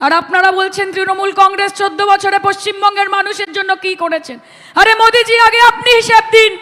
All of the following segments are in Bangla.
আর আপনারা বলছেন তৃণমূল কংগ্রেস চোদ্দ বছরে পশ্চিমবঙ্গের মানুষের জন্য কি করেছেন? আরে মোদিজি, আগে আপনি হিসেব দিন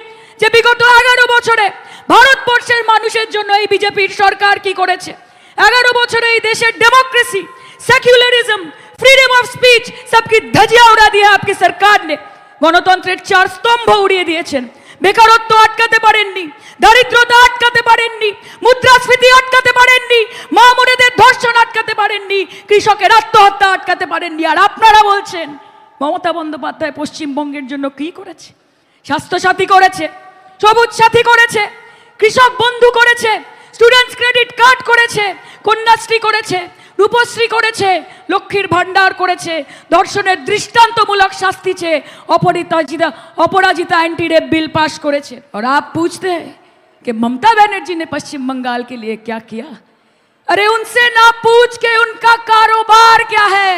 যে বিগত এগারো বছরে ভারতবর্ষের মানুষের জন্য এই বিজেপির সরকার কি করেছে? এগারো বছরে এই দেশের democracy secularism freedom of speech সবকি ধজিয়া উড়া দিয়ে আপকি সরকার নে। গণতন্ত্রের চার স্তম্ভ উড়িয়ে দিয়েছেন। বেকারত্ব আটকাতে পারেননি, দারিদ্রতা আটকাতে পারেননি, মুদ্রাস্ফীতি আটকাতে পারেননি, মা বোনেদের ধর্ষণ আটকাতে পারেননি, কৃষকের আত্মহত্যা আটকাতে পারেননি। আর আপনারা বলছেন, মমতা বন্দ্যোপাধ্যায় পশ্চিমবঙ্গের জন্য কি করেছে? স্বাস্থ্যসাথী করেছে, সবুজ সাথী করেছে, কৃষক বন্ধু করেছে স্টুডেন্টস ক্রেডিট কার্ড করেছে, কন্যাশ্রী করেছে রূপশ্রী করেছে লক্ষ্মীর ভান্ডার করেছে ধর্ষণের দৃষ্টান্তমূলক শাস্তি চেয়ে অপরাজিতা অপরাজিতা অ্যান্টি রেপ বিল पास করেছে और आप पूछते हैं कि ममता बनर्जी ने पश्चिम बंगाल के लिए क्या किया अरे उनसे ना पूछ के उनका कारोबार क्या है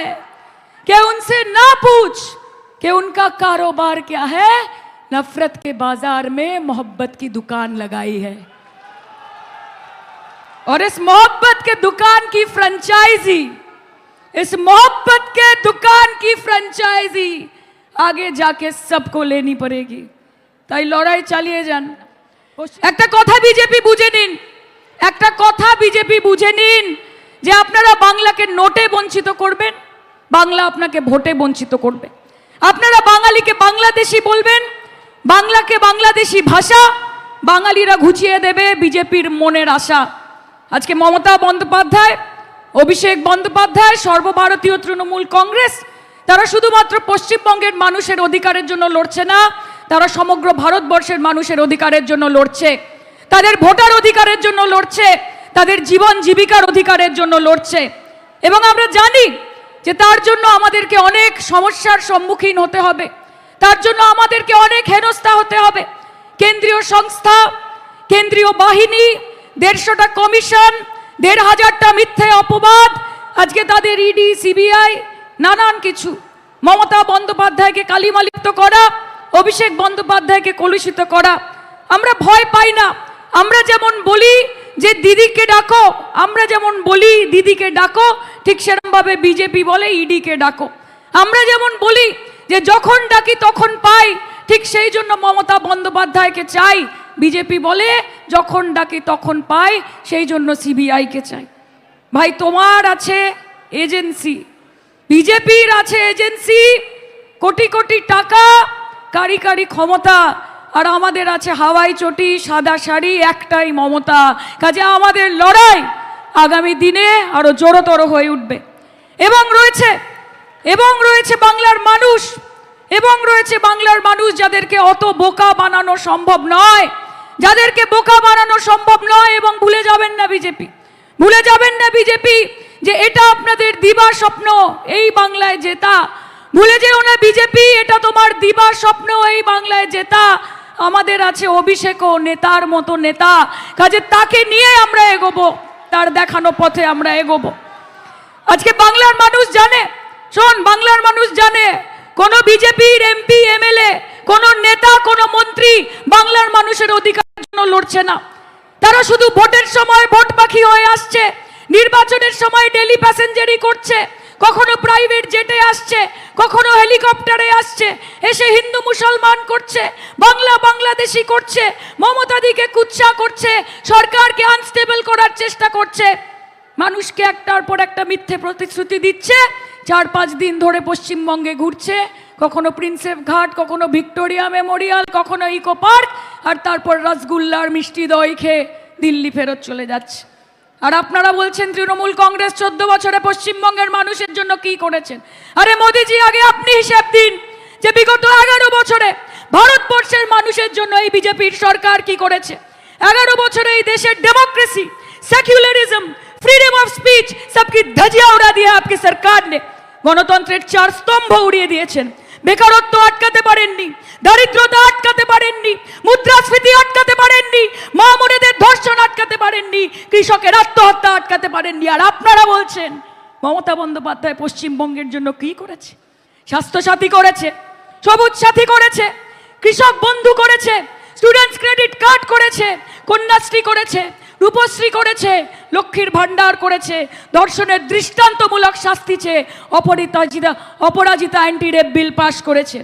कि उनसे ना पूछ कि उनका कारोबार क्या है नफरत के बाजार में मोहब्बत की दुकान लगाई है और इस मोहब्बत के दुकान की फ्रेंचाइजी इस मोहब्बत के दुकान की फ्रेंचाइजी आगे जाके सबको लेनी पड़ेगी তাই লড়াই চালিয়ে যান একটা কথা বিজেপি বুঝে নিন একটা কথা বিজেপি বুঝে নিন যে আপনারা বাংলাকে নোটে বঞ্চিত করবেন বাংলা আপনাকে ভোটে বঞ্চিত করবে আপনারা বাঙালিকে বাংলাদেশি বলবেন বাংলাকে বাংলাদেশি ভাষা বাঙালিরা ঘুচিয়ে দেবে বিজেপির মনের আশা আজকে মমতা বন্দ্যোপাধ্যায়, অভিষেক বন্দ্যোপাধ্যায়, সর্বভারতীয় তৃণমূল কংগ্রেস, তারা শুধুমাত্র পশ্চিমবঙ্গের মানুষের অধিকারের জন্য লড়ছে না, তারা সমগ্র ভারতবর্ষের মানুষের অধিকারের জন্য লড়ছে। তাদের ভোটার অধিকারের জন্য লড়ছে, তাদের জীবন জীবিকার অধিকারের জন্য লড়ছে। এবং আমরা জানি যে তার জন্য আমাদেরকে অনেক সমস্যার সম্মুখীন হতে হবে, তার জন্য আমাদেরকে অনেক হেনস্থা হতে হবে। কেন্দ্রীয় সংস্থা, কেন্দ্রীয় বাহিনী দেড়শোটা কমিশন দেড় হাজারটা মিথ্যে অপবাদ, আজকে তাদের ইডি সিবিআই নানান কিছু। মমতা বন্দ্যোপাধ্যায়কে কালিমালিপ্ত করা, অভিষেক বন্দ্যোপাধ্যায়কে কলুষিত করা। আমরা ভয় পাই না। আমরা যেমন বলি যে, দিদিকে ডাকো। আমরা যেমন বলি, দিদিকে ডাকো। ঠিক সেরকমভাবে বিজেপি বলে ইডিকে ডাকো। আমরা যেমন বলি যে, যখন ডাকি তখন পাই। ঠিক সেই জন্য মমতা বন্দ্যোপাধ্যায়কে চাই বিজেপি বলে, যখন ডাকি তখন পাই সেই জন্য সিবিআইকে চাই ভাই, তোমার আছে এজেন্সি, বিজেপির আছে এজেন্সি, কোটি কোটি টাকা, কারি কারি ক্ষমতা, আর আমাদের আছে হাওয়াই চটি, সাদা শাড়ি, একটাই মমতা। কাজে আমাদের লড়াই আগামী দিনে আরও জোরতর হয়ে উঠবে। এবং রয়েছে এবং রয়েছে বাংলার মানুষ, এবং রয়েছে বাংলার মানুষ যাদেরকে অত বোকা বানানো সম্ভব নয়। যাদেরকে বোকা বানানো সম্ভব নয় এবং ভুলে যাবেন না বিজেপি। ভুলে যাবেন না বিজেপি যে এটা আপনাদের দিবা স্বপ্ন, এই বাংলায় জেতা। ভুলে যেও না বিজেপি, এটা তোমার দিবা স্বপ্ন, এই বাংলায় জেতা। আমাদের আছে অভিষেক ও নেতার মতো নেতা। কাজে তাকে নিয়ে আমরা এগোবো, তার দেখানো পথে আমরা এগোবো। আজকে বাংলার মানুষ জানে, শোন, বাংলার মানুষ জানে, কোন বিজেপির এমপি, এমএলএ, কোন নেতা, কোন মন্ত্রী বাংলার মানুষের অধিকারের জন্য লড়ছে না। তারা শুধু ভোটের সময় ভোট পাখি হয়ে আসছে, নির্বাচনের সময় ডেলি প্যাসেঞ্জারি করছে, কখনো প্রাইভেট জেটে আসছে, কখনো হেলিকপ্টারে আসছে, এসে হিন্দু মুসলমান করছে, বাংলা বাংলাদেশি করছে মমতাদিকে কুৎসা করছে, সরকারকে আনস্টেবল করার চেষ্টা করছে। মানুষকে একটার পর একটা মিথ্যে প্রতিশ্রুতি দিচ্ছে, চার পাঁচ দিন ধরে পশ্চিমবঙ্গে ঘুরছে, কখনো প্রিন্সেপ ঘাট, কখনো ভিক্টোরিয়া মেমোরিয়াল, কখনো ইকো পার্ক আর তারপর রসগুল্লার মিষ্টি দই খেয়ে দিল্লি ফেরত চলে যাচ্ছে আর আপনারা বলছেন তৃণমূল কংগ্রেস চোদ্দ বছরে পশ্চিমবঙ্গের মানুষের জন্য কি করেছেন আরে মোদিজি আগে আপনি হিসেব দিন যে বিগত এগারো বছরে ভারতবর্ষের মানুষের জন্য এই বিজেপির সরকার কি করেছে এগারো বছরে এই দেশের democracy secularism freedom of speech सबकी धजिया उड़ा दिया आपकी सरकार ने গণতন্ত্রের চার স্তম্ভ উড়িয়ে দিয়েছেন বেকারত্ব আটকাতে পারেননি দারিদ্রতা আটকাতে আটকাতে পারেননি আর আপনারা বলছেন, মমতা বন্দ্যোপাধ্যায় পশ্চিমবঙ্গের জন্য কি করেছে? স্বাস্থ্যসাথী করেছে, সবুজ সাথী করেছে, কৃষক বন্ধু করেছে স্টুডেন্টস ক্রেডিট কার্ড করেছে, কন্যাশ্রী করেছে, রূপশ্রী করেছে, লক্ষ্মীর ভাণ্ডার করেছে ধর্ষণের দৃষ্টান্তমূলক শাস্তি চেয়ে অপরাজিতা অপরাজিতা অ্যান্টি রেপ বিল পাশ করেছে।